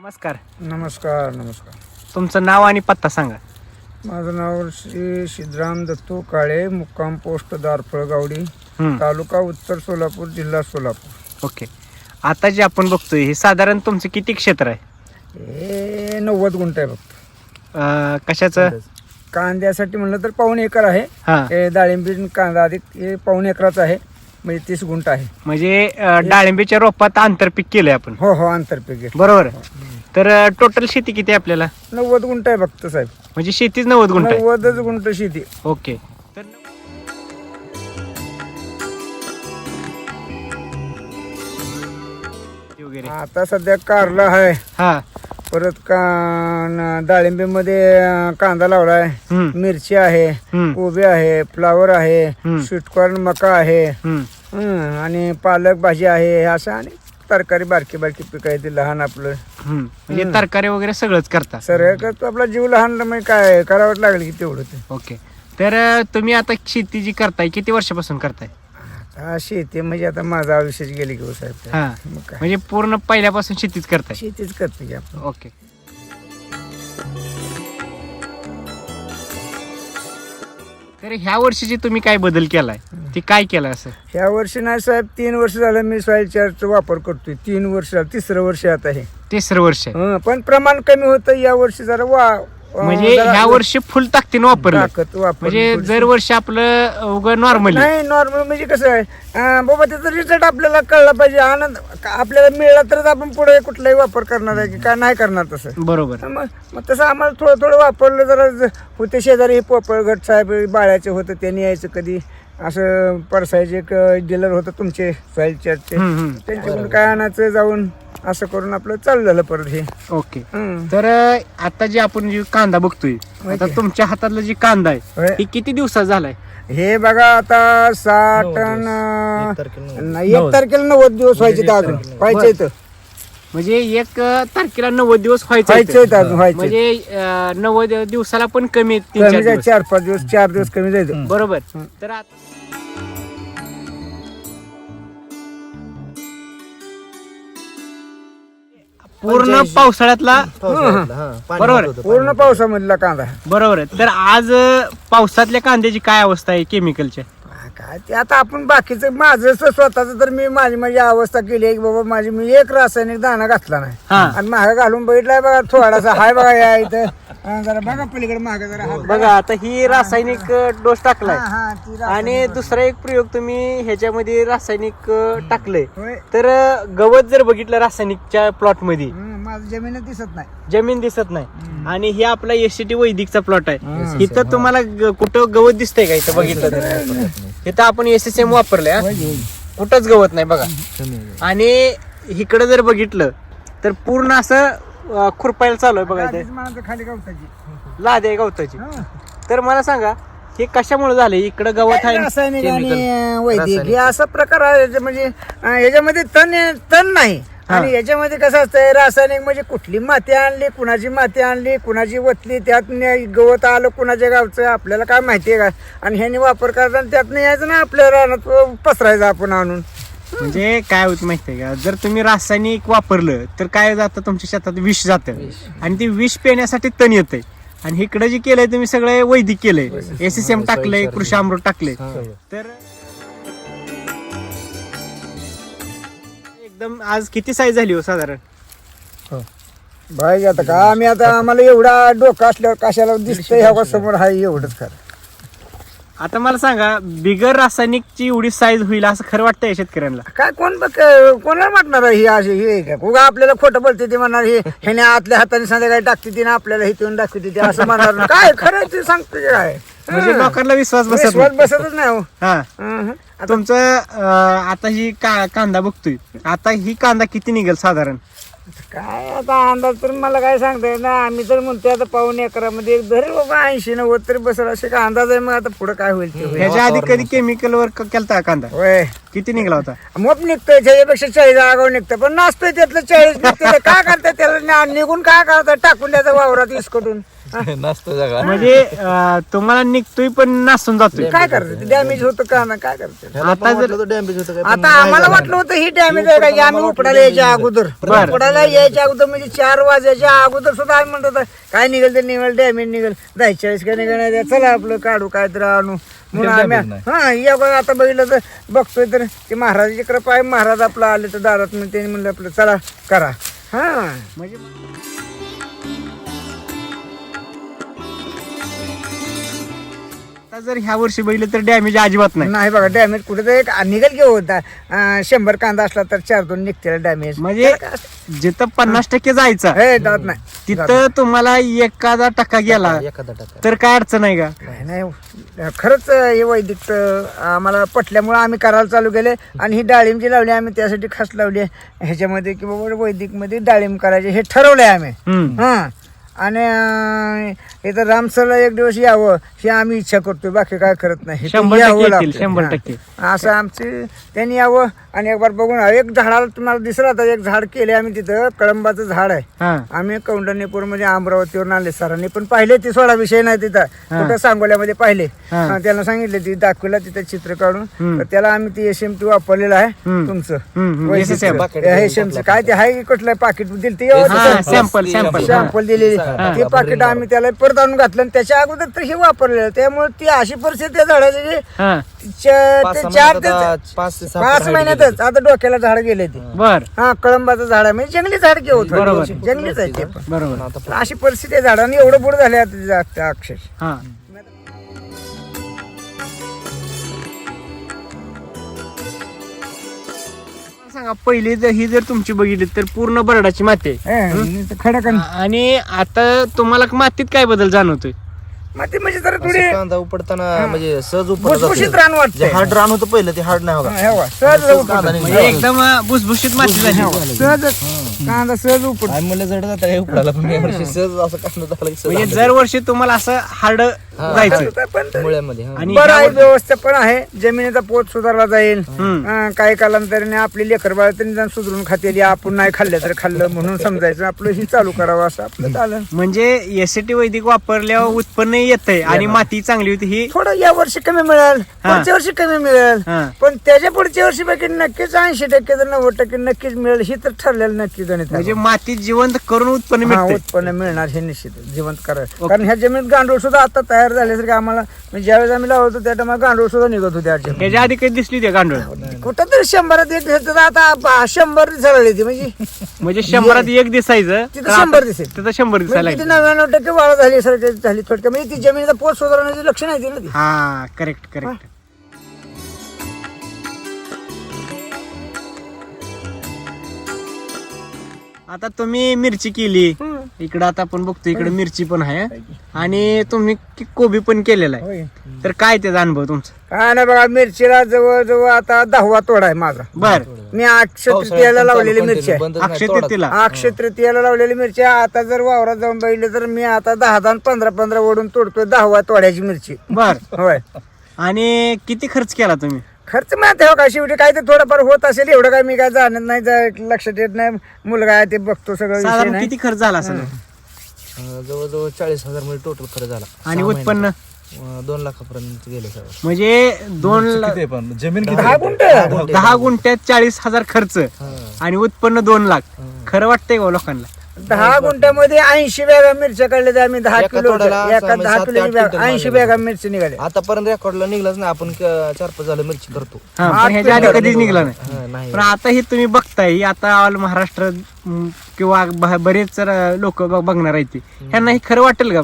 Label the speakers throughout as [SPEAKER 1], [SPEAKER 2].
[SPEAKER 1] नमस्कार.
[SPEAKER 2] नमस्कार नमस्कार.
[SPEAKER 1] तुमचं नाव आणि पत्ता सांगा.
[SPEAKER 2] माझं नाव श्री सिद्धराम दत्तू काळे मुक्काम पोस्ट दारफळ गावडी
[SPEAKER 1] हम्म,
[SPEAKER 2] तालुका उत्तर सोलापूर जिल्हा सोलापूर.
[SPEAKER 1] ओके. आता जे आपण बघतोय हे साधारण तुमचं किती क्षेत्र आहे?
[SPEAKER 2] हे नव्वद गुंठ आहे फक्त.
[SPEAKER 1] कशाचं?
[SPEAKER 2] कांद्यासाठी म्हणलं तर पाऊण एकर आहे. डाळिंबी कांदा अधिक हे पाऊण एकराचं आहे. म्हणजे तीस गुंठ आहे.
[SPEAKER 1] म्हणजे अं, डाळिंबीच्या रोपात आंतरपीक केलंय आपण.
[SPEAKER 2] हो हो आंतरपीक.
[SPEAKER 1] बरोबर. तर टोटल शेती किती आहे आपल्याला?
[SPEAKER 2] नव्वद गुंठ आहे फक्त साहेब.
[SPEAKER 1] म्हणजे शेतीच नव्वद गुंठ आहे?
[SPEAKER 2] नव्वदच गुंठ शेती.
[SPEAKER 1] ओके. तर वगैरे
[SPEAKER 2] आता सध्या कारला आहे.
[SPEAKER 1] हा.
[SPEAKER 2] परत का डाळिंबीमध्ये कांदा लावलाय.
[SPEAKER 1] हम्म,
[SPEAKER 2] मिरची आहे
[SPEAKER 1] हम्म,
[SPEAKER 2] कोबी आहे फ्लावर आहे
[SPEAKER 1] हम्म.
[SPEAKER 2] स्वीटकॉर्न मका आहे.
[SPEAKER 1] हम्म.
[SPEAKER 2] हं, आणि पालक भाजी आहे असं आणि तरकारी बारकी बारकी पिकं आहे ती लहान आपलं.
[SPEAKER 1] हम्म. म्हणजे तरकारी वगैरे सगळंच करता
[SPEAKER 2] सर करतो. आपला जीव लहान मग काय? करावंच लागेल की तेवढं ते.
[SPEAKER 1] ओके. तर अं, तुम्ही आता शेती जी करताय किती वर्षापासून करताय?
[SPEAKER 2] आता शेती म्हणजे आता माझं आयुष्याची गेली की हो साहेब.
[SPEAKER 1] हा.
[SPEAKER 2] मग काय?
[SPEAKER 1] म्हणजे पूर्ण पहिल्यापासून शेतीच करताय?
[SPEAKER 2] शेतीच करते की आपण.
[SPEAKER 1] ओके. तर ह्या वर्षीची तुम्ही काय बदल केलाय ते काय केलाय असं?
[SPEAKER 2] ह्या वर्षी नाही साहेब तीन वर्ष झालं मी सॉईल चार्जचा वापर करतोय. तीन वर्ष झालं तिसरं वर्ष आता हे.
[SPEAKER 1] तिसरं वर्ष आहे.
[SPEAKER 2] हं, पण प्रमाण कमी होतं. या वर्षी जरा वा
[SPEAKER 1] म्हणजे
[SPEAKER 2] जरा
[SPEAKER 1] ह्या वर्षी फुल ताकदीनं वापरलं.
[SPEAKER 2] ताकद वापर
[SPEAKER 1] म्हणजे दर वर्षी आपलं उगं नॉर्मली
[SPEAKER 2] नाही नॉर्मल म्हणजे कसं आहे अं, बाबा त्याचा रिझल्ट आपल्याला कळला पाहिजे आनंद का- आपल्याला मिळाला तरच आपण पुढे कुठलाही वापर करणार आहे की काय नाही करणार तसं.
[SPEAKER 1] बरोबर.
[SPEAKER 2] मग मग तसं आम्हाला थोडं थोडं वापरलं जरा ज- होते शेजारी हे पोपळगट साहेब बाळ्याचे होतं त्यांनी यायचं कधी. असं परसायचे एक डीलर होतं तुमचे सॉईल चार्जचे
[SPEAKER 1] हम्म, हम्म.
[SPEAKER 2] त्यांच्याकडून काय आणायचं जाऊन? असं करून आपलं चालू झालं परत हे.
[SPEAKER 1] ओके. तर आता जे आपण जे कांदा बघतोय आता. तुमच्या हातातला जे कांदा आहे
[SPEAKER 2] होय.
[SPEAKER 1] हे किती दिवसात झालाय?
[SPEAKER 2] हे बघा आता साठ अन, नाही, एक तारखेला नव्वद दिवस व्हायचे तर अजून. व्हायचे
[SPEAKER 1] म्हणजे एक अं, तारखेला नव्वद दिवस व्हायचे
[SPEAKER 2] व्हायचे आहेत अजून व्हायचे
[SPEAKER 1] म्हणजे अं, नव्वद दिवसाला पण कमी आहेत तीन
[SPEAKER 2] कमी
[SPEAKER 1] चार दिवस.
[SPEAKER 2] चार पाच दिवस चार दिवस कमी जायचं.
[SPEAKER 1] बरोबर. तर आता पूर्ण पावसाळ्यातला बरोबर. आहे.
[SPEAKER 2] पूर्ण पावसामधला कांदा.
[SPEAKER 1] बरोबर. आहे तर आज अं, पावसातल्या कांद्याची काय अवस्था आहे केमिकलच्या?
[SPEAKER 2] काय? ते आता आपण बाकीचं माझं स्वतःच तर मी माझी माझी अवस्था केली आहे की बाबा माझी मी एक रासायनिक दाणा घातला नाही.
[SPEAKER 1] हा.
[SPEAKER 2] आणि महाग घालून बघितलाय बघा थोडासा हाय बघा या इथं. हा, जरा बघा पलीकडे महाग जरा हात
[SPEAKER 1] बघा आता ही रासायनिक डोस टाकलाय.
[SPEAKER 2] हा, हा, ती
[SPEAKER 1] आणि दुसरा एक प्रयोग तुम्ही ह्याच्यामध्ये रासायनिक अं, टाकलंय.
[SPEAKER 2] होय.
[SPEAKER 1] तर अं, गवत जर बघितलं रासायनिकच्या
[SPEAKER 2] प्लॉटमध्ये माझं जमीनच दिसत नाही.
[SPEAKER 1] जमीन दिसत नाही. आणि हे आपला एस टी वैदिकचा प्लॉट आहे. इथं तुम्हाला ग- कुठं गवत दिसतंय का इथं बघितलं तर? इथं आपण एस एस एम वापरलंय हा. कुठंच गवत नाही बघा. आणि इकडं जर बघितलं तर पूर्ण असं अं, खुरपायला चालू आहे बघा इथे.
[SPEAKER 2] खाली गवताची.
[SPEAKER 1] लाद आहे गवताची. तर मला सांगा हे कशामुळे झाले? इकडं गवत आहे
[SPEAKER 2] रासायनिक आणि. अं, वैदिक हे असा प्रकार आहे म्हणजे अं, याच्यामध्ये तण तण नाही. आणि याच्यामध्ये कसं असतंय रासायनिक म्हणजे कुठली माती आणली कुणाची माती आणली कुणाची वतली त्यात गवत आलं कुणाच्या गावचं आपल्याला काय माहितीये का? आणि ह्याने वापर करताना त्यात नाही यायचं ना आपल्या रानात पसरायचं आपण आणून.
[SPEAKER 1] म्हणजे काय होत माहितीये का? जर तुम्ही रासायनिक वापरलं तर काय जातं तुमच्या शेतात? विष जातं. आणि ते विष पिण्यासाठी तण येतंय. आणि इकडे जे केलंय तुम्ही सगळं वैदिक केलंय. एस एस एम टाकलंय कृषी अमृत टाकलंय. तर एकदम आज किती साईज झाली हो साधारण?
[SPEAKER 2] भाई आता का आम्ही आता आम्हाला एवढा डोका असल्यावर कशाला दिसतंय ह्या समोर हाय एवढंच खरं.
[SPEAKER 1] आता मला सांगा बिगर रासायनिकची एवढी साईज होईल असं खरं वाटतंय शेतकऱ्यांना?
[SPEAKER 2] काय कोण बघ कोणाला वाटणार आहे ही अशी हे काय? उगा आपल्याला खोटं बोलते ते म्हणणार हे ह्याने आतल्या हाताने संध्याकाळी टाकते ती ना आपल्याला हे येऊन दाखवते ते असं म्हणणार. काय खरं ते सांगते काय?
[SPEAKER 1] म्हणजे लोकांना विश्वास बसत
[SPEAKER 2] विश्वास
[SPEAKER 1] नाही.
[SPEAKER 2] बसतच नाही हो.
[SPEAKER 1] हा.
[SPEAKER 2] हं, हं.
[SPEAKER 1] तुमचं अं, आता ही का कांदा बघतोय. आता ही कांदा किती निघेल साधारण?
[SPEAKER 2] काय आता अंदाज तर मला काय सांगता येत ना आम्ही तर म्हणतो आता पाऊन एकरामध्ये एक धरेल बाबा ऐंशी नव्वद तरी बसेल. असे का अंदाज आहे मग आता पुढे काय होईल ते होईल.
[SPEAKER 1] ह्याच्या आधी कधी केमिकल वर क- केलता का कांदा?
[SPEAKER 2] होय.
[SPEAKER 1] किती निघाला होता?
[SPEAKER 2] मोप निघतोय त्याच्यापेक्षा चाळीस आगाव निघतं पण नसतोय त्यातलं चाळीस निघतंय. काय करताय त्याला? ना- निघून काय करताय? टाकून द्यायचं वावरात इसकडून
[SPEAKER 3] नसतो सगळा.
[SPEAKER 1] म्हणजे अं, तुम्हाला निघतोय पण नासून जातोय.
[SPEAKER 2] काय करायचं डॅमेज होतं का ना? काय करायचं
[SPEAKER 1] आता जर
[SPEAKER 3] डॅमेज होतं काय
[SPEAKER 2] आता आम्हाला वाटलं होतं ही डॅमेज आहे का? की आम्ही उपडायला यायच्या अगोदर.
[SPEAKER 1] बरं.
[SPEAKER 2] उपडायला यायच्या अगोदर म्हणजे चार वाजायच्या अगोदर सुद्धा आम्ही म्हणत होतो काय निघेल ते निघेल डॅमेज निघेल. दहा चाळीस काय निघाल चला आपलं काढू काय तर आणू. म्हणून आम्ही हा या बघा आता बघितलं तर बघतोय तर ते महाराजाची कृपा आहे. महाराज आपलं आले तर दारात मग त्यांनी म्हणलं आपलं चला करा. हा.
[SPEAKER 1] म्हणजे जर ह्या वर्षी बघितलं तर डॅमेज अजिबात नाही.
[SPEAKER 2] नाही बघा डॅमेज कुठे तर एक निघेल की होता शंभर कांदा असला तर चार दोन निघतील डॅमेज
[SPEAKER 1] म्हणजे जिथं पन्नास टक्के जायचा
[SPEAKER 2] हे जात नाही.
[SPEAKER 1] तिथं तुम्हाला एखादा टक्का गेला
[SPEAKER 3] एखादा
[SPEAKER 1] तर काय अडचण आहे का?
[SPEAKER 2] नाही नाही खरंच हे वैदिक आम्हाला पटल्यामुळे आम्ही करायला चालू केले आणि ही डाळिंब जी लावली आम्ही त्यासाठी खास लावली आहे. ह्याच्यामध्ये की बाबा वैदिकमध्ये डाळिंब करायचे हे ठरवलंय आम्ही. हा. आणि इथं रामसरला एक दिवस यावं ही आम्ही इच्छा करतोय. बाकी काय करत नाही.
[SPEAKER 1] शंभर टक्के येतील,
[SPEAKER 2] हा. असं आमचे त्यांनी यावं आणि एक बार बघून एक झाडाला तुम्हाला दिसलं आता एक झाड केले आम्ही तिथं. कळंबाचं झाड आहे.
[SPEAKER 1] हा.
[SPEAKER 2] आम्ही कौंडण्यपूरमध्ये अमरावतीवरून आणले सरांनी पण पाहिले ते सोळा विषय नाही तिथं. कुठं सांगोल्यामध्ये पाहिले.
[SPEAKER 1] हा.
[SPEAKER 2] हा, त्यांना सांगितले ती दाखवला तिथं चित्र काढून.
[SPEAKER 1] हम्म.
[SPEAKER 2] तर त्याला आम्ही ती एस एम टी वापरलेलं आहे
[SPEAKER 1] हम्म.
[SPEAKER 2] तुमचं.
[SPEAKER 1] हम्म, हम्म. SSM.
[SPEAKER 2] हे. काय ते आहे कुठलं पाकिट दिलं ते
[SPEAKER 1] हा सॅम्पल सॅम्पल
[SPEAKER 2] सॅम्पल दिलेली. ते पाकिट आम्ही त्याला परत आणून घातलं आणि त्याच्या अगोदर तर हे वापरलेलं. त्यामुळे ती अशी परिस्थिती त्या झाडाची की
[SPEAKER 1] हा.
[SPEAKER 2] च-
[SPEAKER 3] पाच
[SPEAKER 2] ते
[SPEAKER 3] सहा
[SPEAKER 2] चार ते
[SPEAKER 3] आता पाच ते सहा
[SPEAKER 2] पाच
[SPEAKER 3] फूट height
[SPEAKER 2] महिन्यातच आता डोक्याला झाड गेले ते.
[SPEAKER 1] बर.
[SPEAKER 2] हा कळंबाचं झाड आहे. म्हणजे जंगली झाड घेऊ
[SPEAKER 1] बरोबर.
[SPEAKER 2] जंगलीच आहे ते पण.
[SPEAKER 1] बरोबर.
[SPEAKER 3] आता
[SPEAKER 2] अशी परिस्थिती आहे झाडांनी एवढं बुड झाले आता अक्षर
[SPEAKER 1] हा. सांगा पहिली जर ही जर तुमची बघितली तर पूर्ण बरडाची माती आहे.
[SPEAKER 2] खडक
[SPEAKER 1] आणि आता तुम्हाला मातीत काय बदल जाणवतोय?
[SPEAKER 2] माती म्हणजे जरा थोडी
[SPEAKER 3] असं कांदा उपडताना म्हणजे सहज उपडत
[SPEAKER 2] भुसभुशीत रान वाटतंय.
[SPEAKER 3] जे हार्ड रान होतं पहिलं ते हार्ड नाही
[SPEAKER 2] हा,
[SPEAKER 3] होगा
[SPEAKER 2] हे बघा, सहज.
[SPEAKER 1] म्हणजे एकदम अं, भुसभुशीत माती. झाली
[SPEAKER 2] सहज कांदा सहज
[SPEAKER 3] आम्ही म्हणलं जड जाता काय उपडायला पण? यावर्षी सहज असं कांदा झाला की सहज
[SPEAKER 1] म्हणजे दरवर्षी तुम्हाला असं हार्ड जायचं
[SPEAKER 2] पण तरी
[SPEAKER 3] मुळ्यामध्ये हा.
[SPEAKER 1] आणि
[SPEAKER 2] बरं आहे
[SPEAKER 1] ह्या-
[SPEAKER 2] व्यवस्थापन आहे. जमिनीचा पोत सुधारला जाईल.
[SPEAKER 1] हम्म.
[SPEAKER 2] हा, काही कालांतराने आपली लेकर बाळ तरी जाऊन सुधरून खातेली. आपण नाही खाल्लं तर खाल्लं म्हणून समजायचं. आपलं ही चालू करावं असं आपलं चालेल
[SPEAKER 1] म्हणजे एसटी वैदिक वापरल्यावर उत्पन्न येतंय आणि माती चांगली होती ही
[SPEAKER 2] थोडं या वर्षी कमी मिळेल. पुढच्या वर्षी कमी मिळेल.
[SPEAKER 1] हा.
[SPEAKER 2] पण त्याच्या पुढच्या वर्षी पैकी नक्कीच ऐंशी टक्के तर नव्वद टक्के नक्कीच मिळेल. ही तर ठरलेलं नक्की गणित आहे.
[SPEAKER 1] म्हणजे माती जिवंत करून उत्पन्न
[SPEAKER 2] हा उत्पन्न मिळणार हे निश्चित जिवंत करायचं. कारण ह्या जमिनीत गांडूळ सुद्धा आता तयार झाल्यासारखे आम्हाला म्हणजे ज्यावेळेस आम्ही लावतो त्या टायमाला गांडूळ सुद्धा निघत होते
[SPEAKER 1] त्याच्या आधी कधी दिसली ते गांडूळ?
[SPEAKER 2] कुठं तरी शंभरात एक दिवस आता शंभर दिसायला ती म्हणजे.
[SPEAKER 1] म्हणजे शंभरात एक दिसायचं
[SPEAKER 2] तिथं शंभर दिसेल.
[SPEAKER 1] तिथं शंभर दिसायला
[SPEAKER 2] म्हणजे
[SPEAKER 1] लागले.
[SPEAKER 2] नव्याण्णव टक्के वाढ झाली सर झाली थोडक्यात. म्हणजे ती जमिनीचा पोत सुधारण्याची लक्षण आहे ती ना ती.
[SPEAKER 1] हा करेक्ट करेक्ट आता तुम्ही मिरची केली. इकडं आता आपण बघतो इकडे मिरची पण आहे. आणि तुम्ही की- कोबी पण केलेला आहे.
[SPEAKER 2] होय.
[SPEAKER 1] तर काय त्याचा अनुभव तुमचा?
[SPEAKER 2] काय नाही बघा मिरचीला जवळ जवळ आता दहावा तोडा आहे माझा.
[SPEAKER 1] बर.
[SPEAKER 2] मी अक्षय तृतीयाला लावलेली मिरची आहे.
[SPEAKER 1] अक्षय
[SPEAKER 3] तोडा.
[SPEAKER 1] तृतीला
[SPEAKER 2] अक्षय तृतीयाला लावलेली मिरची आहे. आता जर वावरात जाऊन बघितले तर मी आता दहा दहा आणि पंधरा पंधरा ओढून तोडतोय दहावा तोड्याची मिरची.
[SPEAKER 1] बर.
[SPEAKER 2] होय.
[SPEAKER 1] आणि किती खर्च केला तुम्ही?
[SPEAKER 2] खर्च माहिती हो का शेवटी काय ते थोडंफार होत असेल एवढं काय मी काय जाणत नाही जा- लक्षात येत नाही. मुलगा आहे ते बघतो सगळं विषय
[SPEAKER 1] साधारण
[SPEAKER 2] नाही.
[SPEAKER 1] किती खर्च झाला असेल?
[SPEAKER 3] अं, जवळजवळ चाळीस हजारमध्ये टोटल खर्च झाला.
[SPEAKER 1] आणि उत्पन्न.
[SPEAKER 3] अं, दोन लाखापर्यंत गेले सगळं.
[SPEAKER 1] म्हणजे दोन ला-
[SPEAKER 2] दहा गुंठ.
[SPEAKER 1] दहा गुंठ्यात चाळीस हजार खर्च. आणि उत्पन्न दोन लाख. खरं वाटतंय का हो लोकांना?
[SPEAKER 2] दहा गुंठ्यामध्ये ऐंशी बॅगा मिरच्या काढल्या आम्ही दहा
[SPEAKER 3] एका
[SPEAKER 2] किलो
[SPEAKER 3] तोड्याला
[SPEAKER 2] एका
[SPEAKER 3] असं
[SPEAKER 2] दहा
[SPEAKER 3] सात ते
[SPEAKER 2] किलोची
[SPEAKER 3] आठ
[SPEAKER 2] बॅग
[SPEAKER 3] क्विंटल
[SPEAKER 2] ऐंशी
[SPEAKER 3] माल
[SPEAKER 2] बॅगा मिरची निघाल्या
[SPEAKER 3] आतापर्यंत रेकॉर्डला निघलाच नाही. आपण क- चार पाच झालं मिरची करतो
[SPEAKER 1] हा
[SPEAKER 2] आठ
[SPEAKER 1] पण ह्याच्या आधी
[SPEAKER 2] पिंजरा
[SPEAKER 1] कधीच निघला नाही.
[SPEAKER 3] हा, नाही.
[SPEAKER 1] पण आता हे तुम्ही बघताय ही आता ऑल महाराष्ट्र म, किंवा ब- बरेच लोक बघणार आहेत ते. ह्यांना हे खरं वाटेल का?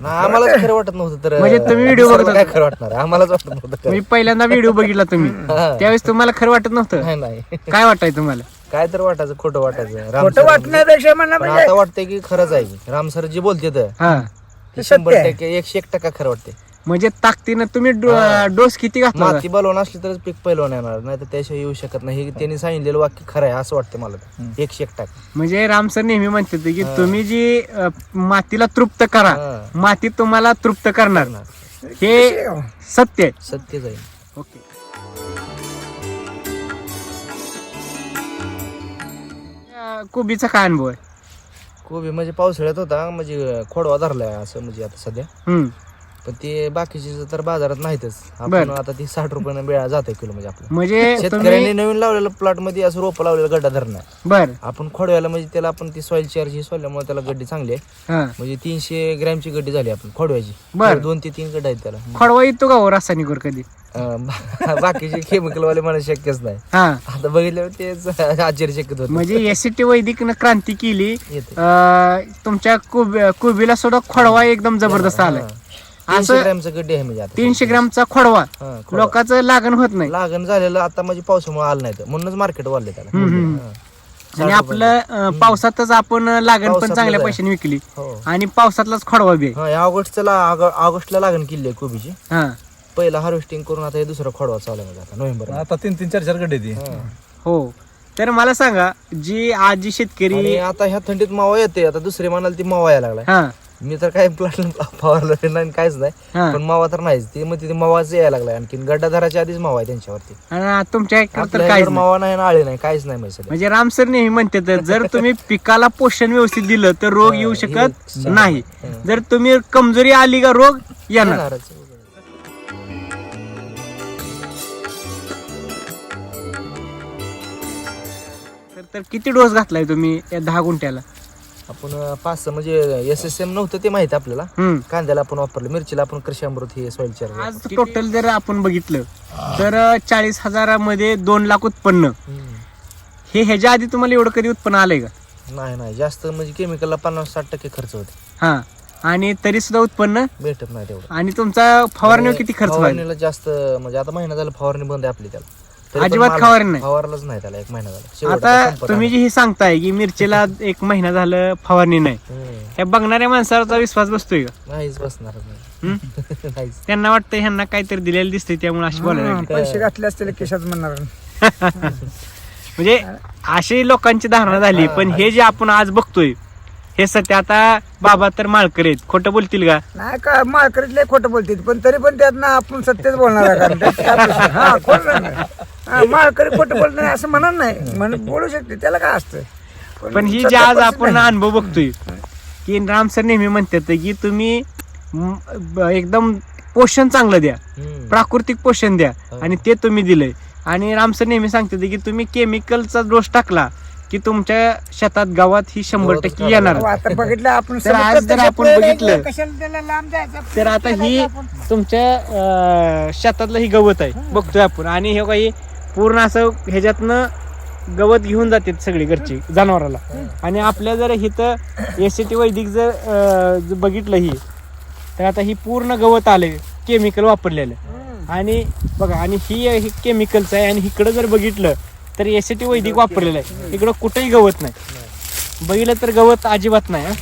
[SPEAKER 3] नाही, आम्हालाच खरं वाटत नव्हतं तर
[SPEAKER 1] म्हणजे तुम्ही व्हिडिओ बघत
[SPEAKER 3] काय खरं वाटणार? आम्हालाच वाटत नव्हतं खरं.
[SPEAKER 1] मी पहिल्यांदा व्हिडिओ बघितला तुम्ही.
[SPEAKER 3] हा.
[SPEAKER 1] त्यावेळेस तुम्हाला खरं वाटत नव्हतं?
[SPEAKER 3] नाही नाही.
[SPEAKER 1] काय वाटाय तुम्हाला?
[SPEAKER 3] काय तर वाटायचं खोटं वाटायचं. राम
[SPEAKER 2] खोटं वाटण्यापेक्षा म्हणणं
[SPEAKER 3] पण
[SPEAKER 2] म्हणजे
[SPEAKER 3] आता वाटतंय की खरंच आहे. की. राम सर जी बोलते तर.
[SPEAKER 1] हा.
[SPEAKER 3] ते
[SPEAKER 2] सत्य
[SPEAKER 3] शंभर
[SPEAKER 2] आहे.
[SPEAKER 3] टक्के एकशे एक टक्का खरं वाटते
[SPEAKER 1] म्हणजे ताकदीनं तुम्ही डो- डोस किती घातला होता?
[SPEAKER 3] माती बलवून असली तरच पीक पहिलवान येणार नाही तर त्याशिवाय येऊ शकत नाही. हे त्यांनी सांगितलेलं वाक्य खरं आहे असं वाटतं मला तर. एकशे एक टक्का.
[SPEAKER 1] म्हणजे राम सर नेहमी म्हणते की तुम्ही जी अ, मातीला तृप्त करा
[SPEAKER 3] हा.
[SPEAKER 1] माती तुम्हाला तृप्त करणार.
[SPEAKER 3] करणार.
[SPEAKER 1] हे सत्य आहे.
[SPEAKER 3] सत्यच आहे
[SPEAKER 1] ओके. कोबीचा काय अनुभव आहे?
[SPEAKER 3] कोबी म्हणजे पावसाळ्यात होता म्हणजे खोडवा धरलाय असं म्हणजे आता सध्या.
[SPEAKER 1] हम्म.
[SPEAKER 3] पण ते बाकीचे तर बाजारात नाहीतच. आपण
[SPEAKER 1] बरं.
[SPEAKER 3] आता ती साठ रुपयानं बेळा जाते किलो म्हणजे आपलं.
[SPEAKER 1] म्हणजे
[SPEAKER 3] शेतकऱ्यांनी
[SPEAKER 1] तुम्ही
[SPEAKER 3] नवीन लावलेलं प्लॉटमध्ये असं रोपं लावलेलं गड्डा धरणं. आहे.
[SPEAKER 1] बर.
[SPEAKER 3] आपण खोडव्याला म्हणजे त्याला आपण ती सॉइल चार्ज ही सोडल्यामुळे त्याला गड्डी चांगली आहे.
[SPEAKER 1] हा.
[SPEAKER 3] म्हणजे तीनशे ग्रॅमची गड्डी झाली आपण खोडव्याची.
[SPEAKER 1] बरं.
[SPEAKER 3] दोन ते तीन गड्डा आहेत त्याला.
[SPEAKER 1] खोडवा येतो का हो रासायनिक वर कधी?
[SPEAKER 3] अं, बा- बाकीचे केमिकल वाले मला शक्यच नाही.
[SPEAKER 1] हा.
[SPEAKER 3] आता बघितल्यावर तेच आश्चर्यचकित होत.
[SPEAKER 1] म्हणजे एसीटी वैदिकनं क्रांती केली.
[SPEAKER 3] येते
[SPEAKER 1] अं, तुमच्या कोबी कोबीला सुद्धा खोडवा एकदम जबरदस्त आलाय.
[SPEAKER 3] तीनशे
[SPEAKER 1] असं
[SPEAKER 3] ग्रॅमचं गड्डी आहे म्हणजे आता
[SPEAKER 1] तीनशे ग्रामचा खोडवा.
[SPEAKER 3] हा, खोडवा.
[SPEAKER 1] लोकांचं लागण होत नाही.
[SPEAKER 3] लागण झालेलं आता म्हणजे पावसामुळे आलं नाही तर. म्हणूनच मार्केट वाढले त्याला.
[SPEAKER 1] हम्म.
[SPEAKER 3] हा.
[SPEAKER 1] आणि आपलं अं, पावसातच आपण लागण पण चांगल्या. पैशाने विकली.
[SPEAKER 3] हो.
[SPEAKER 1] आणि पावसातलाच खोडवा बी आहे.
[SPEAKER 3] हा या ऑगस्टला ऑग- ऑगस्टला लागण केली आहे कोबीची.
[SPEAKER 1] हा.
[SPEAKER 3] पहिला हार्वेस्टिंग करून आता हे दुसरा खोडवा चालू आहे आता नोव्हेंबर
[SPEAKER 4] आता तीन तीन चार चार गड्डे ती
[SPEAKER 1] हो. तर मला सांगा जी आज जी शेतकरी
[SPEAKER 3] आणि आता ह्या थंडीत मावा येते आता दुसरे म्हणाल ती मावा यायला लागलाय.
[SPEAKER 1] हा.
[SPEAKER 3] मी तर काय प्लॉट फवारलं नाही काहीच नाही.
[SPEAKER 1] हा.
[SPEAKER 3] पण मावा तर नाहीच. ते मग तिथे मावाच यायला लागलाय. आणखी गड्डा धराच्या आधीच मावा आहे त्यांच्यावरती.
[SPEAKER 1] आणि तुमच्या इकडे तर
[SPEAKER 3] आपल्या
[SPEAKER 1] काहीच
[SPEAKER 3] इकडं
[SPEAKER 1] नाही.
[SPEAKER 3] मावा नाही आळे नाही काहीच नाही म्हणजे
[SPEAKER 1] म्हणजे राम सर नेहमी म्हणते तर जर तुम्ही पिकाला पोषण व्यवस्थित दिलं तर रोग येऊ शकत नाही. जर तुम्ही कमजोरी आली का रोग येणार. तर तर किती डोस घातलाय तुम्ही या दहा गुंठ्याला?
[SPEAKER 3] आपण पाच सहा म्हणजे एस एस एम नव्हतं ते माहिती आपल्याला.
[SPEAKER 1] हम्म.
[SPEAKER 3] कांद्याला आपण वापरलं मिरचीला आपण कृषी अमृत हे सॉइल चार्ज
[SPEAKER 1] आज टोटल जर आपण बघितलं तर चाळीस हजारामध्ये दोन लाख उत्पन्न. हे ह्याच्या आधी तुम्हाला एवढं कधी उत्पन्न आलंय का?
[SPEAKER 3] नाही नाही. जास्त म्हणजे केमिकलला पन्नास साठ टक्के खर्च होते.
[SPEAKER 1] हा. आणि तरी सुद्धा उत्पन्न?
[SPEAKER 3] भेटत नाही तेवढं.
[SPEAKER 1] आणि तुमचा फवारणीवर किती खर्च व्हायला
[SPEAKER 3] फवारणीला जास्त म्हणजे आता महिना झाला फवारणी बंद आहे आपली त्याला. तरी पण
[SPEAKER 1] अजिबात
[SPEAKER 3] माल-
[SPEAKER 1] फवारणी नाही?
[SPEAKER 3] फवारलाच नाही त्याला एक महिना झाला शेवट
[SPEAKER 1] आता
[SPEAKER 3] संपत
[SPEAKER 1] तुम्ही
[SPEAKER 3] आला.
[SPEAKER 1] जी हे सांगताय की मिरचीला एक महिना झालं फवारणी नाही
[SPEAKER 3] हम्म.
[SPEAKER 1] या बघणाऱ्या माणसाचा विश्वास बसतोय का
[SPEAKER 3] नाहीच बसणारच नाही
[SPEAKER 1] हम्म?
[SPEAKER 3] नाहीच
[SPEAKER 1] त्यांना वाटतं ह्यांना काहीतरी दिलेलं दिसतंय त्यामुळे अशी बोलायला
[SPEAKER 2] हा,
[SPEAKER 1] लागली.
[SPEAKER 2] पैसे घातले असतील केशात म्हणणार
[SPEAKER 1] म्हणजे अशी लोकांची धारणा झाली पण हे जे आपण आज बघतोय हे सत्य आता बाबा तर माळकर आहेत खोटं बोलतील का
[SPEAKER 2] नाही का माळकरीतले खोटं बोलतील पण तरी पण त्यातनं आपण सत्यच बोलणार आहे कारण त्यात काय प्रश्न? हा, कोण नाही. हा, माळकरी खोटं बोलत नाही असं म्हणत नाही. म्हण बोलू शकते त्याला काय असतं?
[SPEAKER 1] पण ही जे आज आपण
[SPEAKER 2] नाही.
[SPEAKER 1] अनुभव बघतोय की राम सर नेहमी म्हणतात की तुम्ही म, ब- एकदम पोषण चांगलं द्या. प्राकृतिक पोषण द्या.
[SPEAKER 3] हो.
[SPEAKER 1] आणि ते तुम्ही दिलंय. आणि राम सर नेहमी सांगतात की तुम्ही केमिकलचा डोस टाकला की तुमच्या शेतात गावात ही शंभर
[SPEAKER 3] गावातच
[SPEAKER 1] टक्के. येणार.
[SPEAKER 2] हो, आता बघितलं आपण
[SPEAKER 1] तर आज जर आपण बघितलं,
[SPEAKER 2] कशाला त्याला लांब जायचं?
[SPEAKER 1] तर आता ही तुमच्या अं, शेतातलं ही गवत आहे बघतोय आपण. आणि हे काही पूर्ण असं ह्याच्यातनं गवत घेऊन जातात सगळी घरची जनावराला. आणि आपल्या जर इथं एस टी वैदिक जर अं, बघितलं ही तर आता ही पूर्ण गवत आले केमिकल वापरलेलं. आणि बघा आणि ही ही केमिकलचं आहे आणि इकडं जर बघितलं तर एस टी वैदिक वापरलेलं आहे. इकडं कुठेही गवत नाही. बघितलं तर गवत अजिबात नाही हं.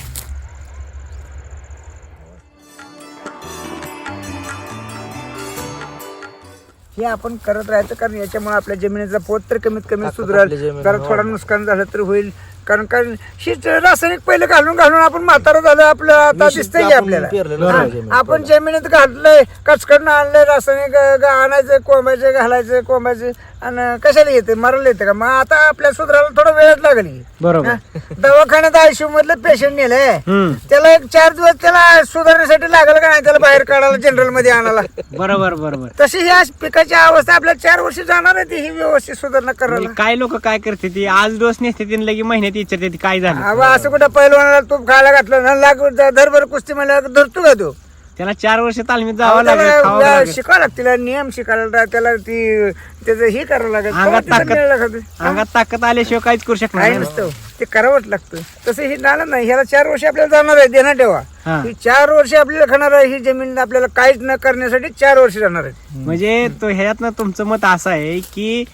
[SPEAKER 2] हे आपण करत राहायचं कारण याच्यामुळे आपल्या जमिनीचा पोत तर कमीत कमी सुधारेल जरा थोडा. नुकसान झालं तर होईल कारण कारण हीच रासायनिक पहिले घालून घालून आपण म्हातारा झालं आपलं आता दिसतंय की आपल्याला.
[SPEAKER 3] पेरलेलं
[SPEAKER 2] हा, आपण. जमिनीत घातलंय कचकडनं आणलंय रासायनिक ग- आणायचं कोंबायचं घालायचं कोंबायचं आणि कशाला येते? मरायला येते का? मग आता आपल्या सुधारायला थोडा वेळच लागेल.
[SPEAKER 1] बरोबर.
[SPEAKER 2] हा, दवाखान्यात आयसीयू मधलं पेशंट नेलंय.
[SPEAKER 1] हम्म.
[SPEAKER 2] त्याला एक चार दिवस त्याला सुधारण्यासाठी लागेल का नाही त्याला बाहेर काढायला जनरलमध्ये आणायला?
[SPEAKER 1] बरोबर बरोबर.
[SPEAKER 2] तशी ह्या पिकाची अवस्था आपल्या चार वर्ष जाणार आहे ती ही व्यवस्थित सुधारणा करायला.
[SPEAKER 1] म्हणजे काय लोक काय करते ती? आज डोस नेसते ती लगे महिन्यात विचारते ती काय झालं?
[SPEAKER 2] अहो, असं कुठं पहिलवानाला तूप खायला घातलं ना लाग धरभर कुस्ती मला धरतो का तू?
[SPEAKER 1] त्याला चार वर्ष तालमीत जावं लागेल खावं
[SPEAKER 2] त्याला
[SPEAKER 1] लागेल.
[SPEAKER 2] शिकावं लागतं तिला नियम शिकायला त्याला ती त्याचं हे करावं लागेल.
[SPEAKER 1] अंगात ताकद-
[SPEAKER 2] लागतं.
[SPEAKER 1] अंगात ताकद आल्याशिवाय काहीच करू शकणार नाही.
[SPEAKER 2] नसतं. ते करावंच लागतं. तसं हे नालं नाही. ह्याला चार वर्ष आपल्याला जाणार आहे देणार ठेवा.
[SPEAKER 1] हा.
[SPEAKER 2] ही चार वर्ष आपल्याला खाणार आहे ही जमीन आपल्याला काहीच न करण्यासाठी चार वर्ष जाणार आहे.
[SPEAKER 1] म्हणजे तो ह्याच्यातनं तुमचं मत असं आहे की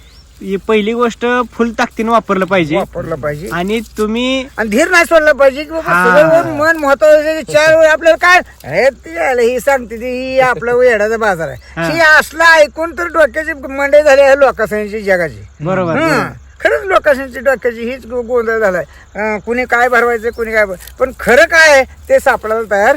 [SPEAKER 1] ही पहिली गोष्ट फुल ताकदीनं वापरलं पाहिजे
[SPEAKER 2] वापरलं पाहिजे
[SPEAKER 1] आणि तुम्ही
[SPEAKER 2] आणि धीर नाही सोडला पाहिजे की बाबा
[SPEAKER 1] हा.
[SPEAKER 2] सगळं मन महत्वाचं आहे. चार वेळ आपल्याला काय हे ती आलं, ही सांगते ती ही आपला वेडाचा बाजार
[SPEAKER 1] हा.
[SPEAKER 2] आहे ही असला ऐकून तर डोक्याची मंडई झाली आहे लोकांची जगाची
[SPEAKER 1] बरोबर
[SPEAKER 2] हं. खरंच लोकांची डोक्याची हीच गो- गोंधळ झालाय अं, कुणी काय भरवायचं कुणी काय भर- पण खरं काय आहे ते सापडायला तयार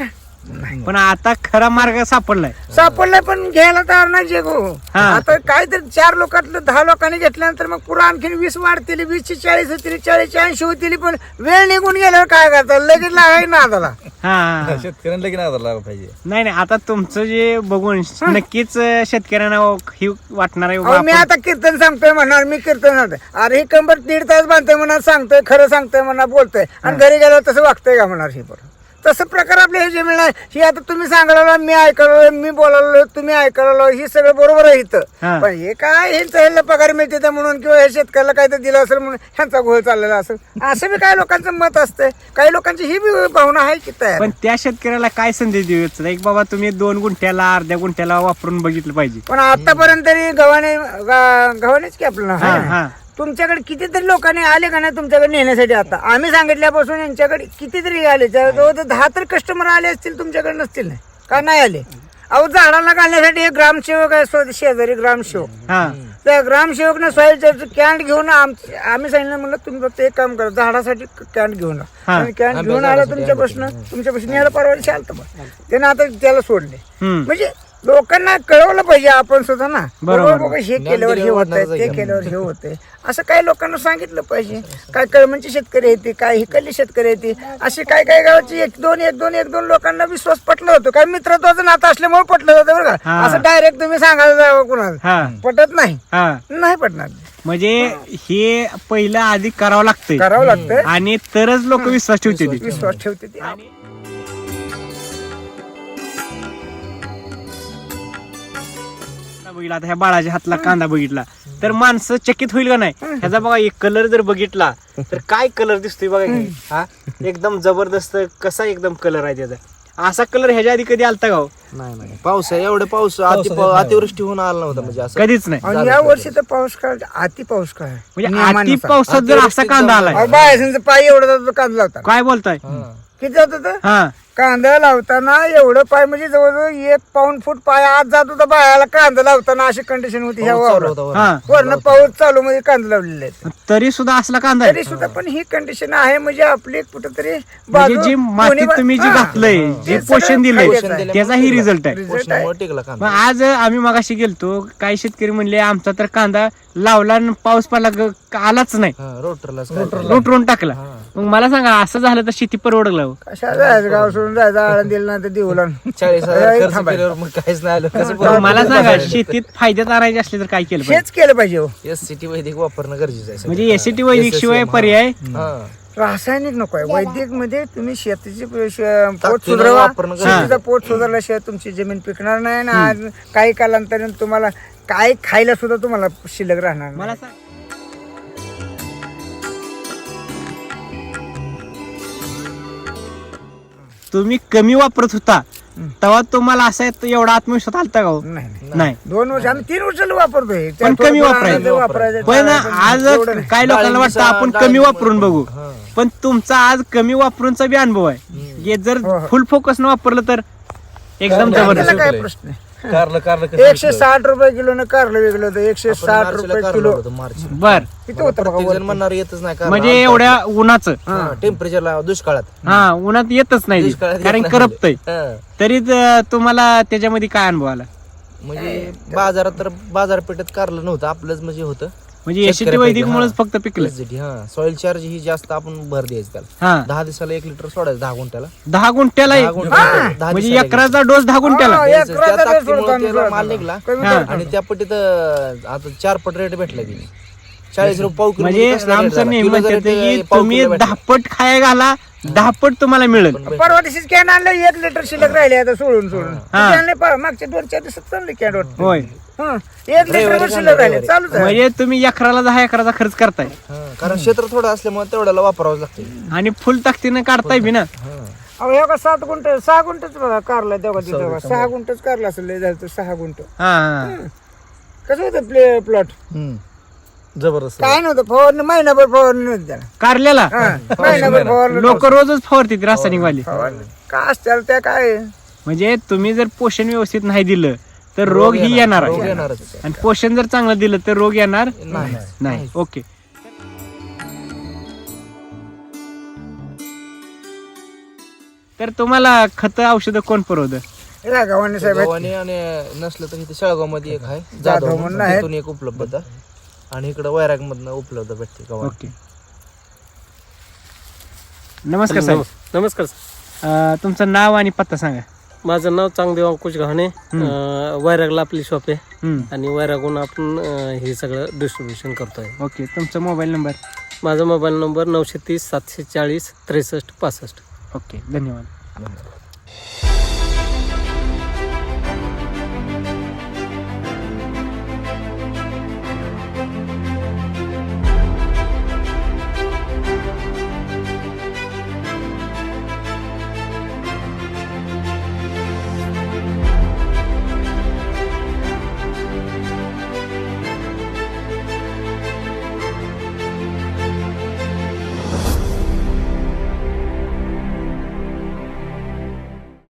[SPEAKER 1] पण आता खरा मार्ग सापडलाय.
[SPEAKER 2] सापडलंय पण घ्यायला तयार नाही जे गो
[SPEAKER 1] हा.
[SPEAKER 2] आता काय तर चार लोकातलं दहा लोकांनी घेतल्यानंतर मग पुढे आणखीन वीस वाढतील वीसची चाळीस होतील चाळीसची ऐंशी होतील पण वेळ निघून गेल्यावर काय करतात लगेच लागाय ना आताला
[SPEAKER 1] हा.
[SPEAKER 3] शेतकऱ्यांना लगेच आधार लागला पाहिजे.
[SPEAKER 1] नाही नाही आता तुमचं जे बघून नक्कीच अं, शेतकऱ्यांना ही वाटणार आहे
[SPEAKER 2] अहो, मी आता कीर्तन सांगतोय म्हणणार मी कीर्तन सांगतोय. अरे ही कंबर दीड तास बांधतोय म्हणणार सांगतोय खरं सांगतोय म्हणणार बोलतोय. आणि घरी गेल्यावर तसं वागतंय का म्हणणार हे बरं. तसं प्रकार आपले हे जे मिळणार हे आता तुम्ही सांगायला मी ऐकायला मी बोलायला तुम्ही ऐकायला हे सगळं बरोबर आहे. इथं पण हे काय ह्यांचं ह्याला पगार मिळते त्या म्हणून किंवा हे शेतकऱ्याला काय तर दिलं असेल म्हणून ह्यांचा घोळ चाललेला असेल असं बी काही लोकांचं मत असतंय काही लोकांची ही बी भावना आहे की तयार
[SPEAKER 1] पण त्या शेतकऱ्याला काय संदेश देऊ इच्छिता? एक बाबा तुम्ही दोन गुंठ्याला अर्ध्या गुंठ्याला वापरून बघितलं पाहिजे
[SPEAKER 2] पण आतापर्यंत तरी गव्हाणे गा- गव्हाणेच की आपलं
[SPEAKER 1] हा? हा.
[SPEAKER 2] तुमच्याकडे कितीतरी लोकांनी आले का नाही तुमच्याकडे नेण्यासाठी आता? आम्ही सांगितल्यापासून यांच्याकडे कितीतरी आले? जवळजवळ दहा तर कस्टमर आले असतील तुमच्याकडे नसतील नाही का नाही आले? अहो झाडाला घालण्यासाठी एक ग्रामसेवक आहे शेजारी ग्रामसेवक.
[SPEAKER 1] हा.
[SPEAKER 2] त्या ग्रामसेवकनं सॉईल कॅन्ट घेऊन आम- आम्ही सांगितलं म्हणलं तुम्ही फक्त एक काम करा झाडासाठी कॅन्ट घेऊन.
[SPEAKER 1] हा.
[SPEAKER 2] कॅन्ट घेऊन आला तुमच्यापासून तुमच्यापासून यायला परवा दिवशी आलतं बा त्यानं आता त्याला सोडले. म्हणजे लोकांना कळवलं पाहिजे आपण सुद्धा ना.
[SPEAKER 1] बरोबर.
[SPEAKER 2] बाबा हे केल्यावर हे होत ते. केल्यावर हे होतंय. असं काही लोकांना सांगितलं पाहिजे? काय कळमणचे शेतकरी येते काय हिकडले शेतकरी येते असे काय काय गावाची एक दोन एक दोन एक दोन लोकांना विश्वास पटलं होतं. काय मित्रत्वाचं नातं असल्यामुळे पटलं होतं बरं का?
[SPEAKER 1] हा.
[SPEAKER 2] असं डायरेक्ट तुम्ही सांगायला जावं कुणाला.
[SPEAKER 1] हा.
[SPEAKER 2] पटत नाही.
[SPEAKER 1] हा.
[SPEAKER 2] नाही पटणार.
[SPEAKER 1] म्हणजे हे पहिलं आधी करावं लागतंय.
[SPEAKER 2] करावं लागतंय.
[SPEAKER 1] आणि तरच लोक विश्वास ठेवते
[SPEAKER 2] विश्वास ठेवते ते.
[SPEAKER 1] बघितला आता ह्या बाळाच्या हातला कांदा बघितला. तर माणसं चकित होईल का नाही? ह्याचा बघा एक कलर जर बघितला तर काय कलर दिसतोय बघा की? हा? एकदम जबरदस्त कसा एकदम कलर आहे त्याचा. असा कलर ह्याच्या आधी कधी आलता का हो?
[SPEAKER 3] नाही नाही. पाऊस आहे एवढे पाऊस अति अतिवृष्टी होऊन आला नव्हता म्हणजे असं
[SPEAKER 1] कधीच नाही.
[SPEAKER 2] आणि या वर्षी तर पाऊस काळ अति पाऊस काळ आहे.
[SPEAKER 1] म्हणजे अति
[SPEAKER 2] नियमानुसार.
[SPEAKER 1] पावसात जर असा कांदा आलाय.
[SPEAKER 2] अहो, बायासांचं पाय एवढा जातो कांदा लावता
[SPEAKER 1] काय बोलताय?
[SPEAKER 2] किती जात होतं
[SPEAKER 1] हा.
[SPEAKER 2] कांदा लावताना एवढं पाय म्हणजे जवळजवळ एक पाऊन फूट पाय आत जात होता बायाला कांदा लावताना अशी कंडिशन होती ह्या
[SPEAKER 3] पाऊस चालू
[SPEAKER 2] वावरात.
[SPEAKER 3] होता
[SPEAKER 1] हा
[SPEAKER 2] वरनं पाऊस चालू मध्ये कांदा लावलेले आहेत.
[SPEAKER 1] तरी सुद्धा असला कांदा आहे.
[SPEAKER 2] तरी सुद्धा पण ही कंडिशन आहे म्हणजे आपली कुठंतरी
[SPEAKER 1] म्हणजे जी
[SPEAKER 2] बा-
[SPEAKER 1] तुम्ही जे. घातलंय जे पोषण दिलंय. त्याचा ही रिझल्ट आहे.
[SPEAKER 3] कांदा.
[SPEAKER 1] मग आज आम्ही मगाशी गेलतो काही शेतकरी म्हणले आमचा तर कांदा लावला आणि पाऊस पडला ग- आलाच नाही.
[SPEAKER 3] हा, रोटरलाच
[SPEAKER 1] रोटरून टाकला. मग मला सांगा असं झालं तर शेती परवडलं. हो.
[SPEAKER 2] कशा जायचं गाव सोडून जायचं आळंदीला नाही तर देऊला
[SPEAKER 3] चाळीस हजार खर्च
[SPEAKER 2] थांबायचं.
[SPEAKER 3] केल्यावर मग काहीच नाही आलं. कसं
[SPEAKER 1] तर मला सांगा शेतीत फायद्यात आणायचे असले तर काय केलं पाहिजे
[SPEAKER 2] हेच केलं पाहिजे हो.
[SPEAKER 3] एस सी टी वैदिक वापरणं गरजेचं आहे
[SPEAKER 1] म्हणजे एसीटी वैदिक शिवाय पर्याय?
[SPEAKER 3] हा.
[SPEAKER 2] रासायनिक नको आहे. वैदिकमध्ये तुम्ही शेतीची प- श- पोट
[SPEAKER 3] ताकदीनं
[SPEAKER 2] सुधारवा.
[SPEAKER 3] वापरणं गरजेचं
[SPEAKER 2] शेतीचं पोट सुधारल्याशिवाय तुमची जमीन पिकणार नाही आणि आज काही कालांतराने तुम्हाला काय खायला सुद्धा तुम्हाला शिल्लक राहणार नाही.
[SPEAKER 1] मला सांग तुम्ही कमी वापरत होता तेव्हा तुम्हाला असा एवढा आत्मविश्वास आलता का हो?
[SPEAKER 2] नाही नाही.
[SPEAKER 1] नाही
[SPEAKER 2] दोन वर्ष आम्ही तीन वर्षाला वापरतोय
[SPEAKER 1] पण कमी वापरायचं. पण आज. काय लोकांना वाटतं आपण कमी वापरून बघू. पण तुमचा आज कमी वापरूनचा बी अनुभव आहे हे जर
[SPEAKER 2] हो, हो.
[SPEAKER 1] फुल फोकस न वापरलं तर एकदम जबरदस्त
[SPEAKER 2] काय. प्रश्न आहे
[SPEAKER 3] कारलं कारलं कसं
[SPEAKER 2] एकशे
[SPEAKER 3] विकलं?
[SPEAKER 2] साठ रुपये किलो न कारलं वेगळं होतं एकशे
[SPEAKER 3] आपण
[SPEAKER 2] साठ
[SPEAKER 3] मार्चला
[SPEAKER 2] रुपये
[SPEAKER 3] कारलं
[SPEAKER 2] किलो
[SPEAKER 3] होतं, मार्च
[SPEAKER 1] बर
[SPEAKER 2] किती होतं बघा
[SPEAKER 3] प्रत्येक जण
[SPEAKER 2] वरती.
[SPEAKER 3] म्हणणार येतच नाही कारलं.
[SPEAKER 1] म्हणजे एवढ्या उन्हाचं
[SPEAKER 3] हा, टेम्परेचरला दुष्काळात
[SPEAKER 1] हा उन्हात येतच नाही
[SPEAKER 3] दुष्काळात. येत
[SPEAKER 1] कारण
[SPEAKER 3] नाही.
[SPEAKER 1] करपतय
[SPEAKER 3] हा.
[SPEAKER 1] तरी त- तुम्हाला त्याच्यामध्ये काय अनुभव आला
[SPEAKER 3] म्हणजे बाजारात तर बाजारपेठेत कारलं नव्हतं आपलंच म्हणजे होतं
[SPEAKER 1] म्हणजे एसीटी वैदिक
[SPEAKER 3] हा.
[SPEAKER 1] मुळेच फक्त पिकलं
[SPEAKER 3] SGT, हा सॉइल चार्ज ही जास्त आपण भर द्यायचं त्याला
[SPEAKER 1] हा
[SPEAKER 3] दहा दिवसाला एक लिटर सोडायचं दहा गुंठ्याला
[SPEAKER 1] दहा गुंठ्याला
[SPEAKER 3] दहा
[SPEAKER 1] एक-
[SPEAKER 3] गुंठ्याला दहा
[SPEAKER 1] म्हणजे
[SPEAKER 3] दिवसाला
[SPEAKER 1] एकराचा डोस दहा गुंठ्याला.
[SPEAKER 2] एकराचा
[SPEAKER 3] ताकदीमुळे त्याला माल. निघला
[SPEAKER 2] कमी
[SPEAKER 1] हा.
[SPEAKER 3] आणि त्या पट्टीत अं, आता चार पट रेट भेटला की चाळीस रुपये पाव किलो
[SPEAKER 1] म्हणजे
[SPEAKER 3] कसला rate झाला?
[SPEAKER 1] नेहमी
[SPEAKER 3] किलोचा
[SPEAKER 1] म्हणतात
[SPEAKER 3] rate
[SPEAKER 1] की
[SPEAKER 3] पाव
[SPEAKER 1] तुम्ही
[SPEAKER 3] किलो भेटला.
[SPEAKER 1] दहापट खाया घाला दहापट तुम्हाला मिळेल
[SPEAKER 3] पण भेटला.
[SPEAKER 2] परवा दिवशीच कॅन आणलं एक लिटर शिल्लक राहिले आता सोडून सोडून
[SPEAKER 1] हा.
[SPEAKER 2] ते आणले पा- मागच्या दोन चार दिवसात चालले कॅन वाटतं
[SPEAKER 1] होय
[SPEAKER 2] हं. एक लिटर शिल्लक राहिले
[SPEAKER 3] रविवारी.
[SPEAKER 2] चालूच आहे.
[SPEAKER 1] म्हणजे तुम्ही अकराला दहा एकराचा खर्च करताय.
[SPEAKER 3] हा, कारण क्षेत्र थोडं असल्यामुळे तेवढ्याला वापरावं लागतं
[SPEAKER 1] आणि फुल ताकदीनं काढताय बी ना?
[SPEAKER 2] अहो हे का सात गुंठ सहा गुंठच बघा कारला तेव्हा तिथं बघा. सहा गुंठच कारला असेल लय झालं तर सहा गुंठ.
[SPEAKER 1] हा. हा.
[SPEAKER 2] कसं होतं प्ले प्लॉट
[SPEAKER 3] जबरदस्त.
[SPEAKER 2] काय नव्हतं फवारणी महिनाभर फवारणी नव्हती त्याला.
[SPEAKER 1] कारल्याला?
[SPEAKER 2] हा, महिनाभर फवारणी
[SPEAKER 1] लोक रोजच फवारतात रासायनिक वाली.
[SPEAKER 2] फवारणी. का असत्याला त्या काय?
[SPEAKER 1] म्हणजे तुम्ही जर पोषण व्यवस्थित नाही दिलं तर रोग ही येणार.
[SPEAKER 3] रोग
[SPEAKER 1] आहे
[SPEAKER 3] येणारच
[SPEAKER 1] आणि पोषण जर चांगलं दिलं तर रोग येणार?
[SPEAKER 3] नाही.
[SPEAKER 1] नाही. ओके. तर तुम्हाला खत औषधं कोण पुरवतं?
[SPEAKER 2] गावाने साहेब आहेत.
[SPEAKER 3] गव्हाणे आणि नसलं तर इथे शेळगावमध्ये एक आहे.
[SPEAKER 2] जाधव म्हणून.
[SPEAKER 3] तिथून एक उपलब्ध आणि इकडे वैराग मधनं उपलब्ध भेटते गव्हाणे.
[SPEAKER 1] ओके. नमस्कार साहेब.
[SPEAKER 4] नमस्कार
[SPEAKER 1] अं, तुमचं नाव आणि पत्ता सांगा.
[SPEAKER 4] माझं नाव चांगदेव अंकुश घाणे. वैरागला आपली शॉप आहे. आणि वैरागून आपण हे सगळं डिस्ट्रीब्युशन करतोय.
[SPEAKER 1] ओके तुमचा मोबाईल नंबर
[SPEAKER 4] माझा मोबाईल नंबर नऊशे तीस सातशे चाळीस त्रेसष्ट पासष्ट.
[SPEAKER 1] ओके धन्यवाद.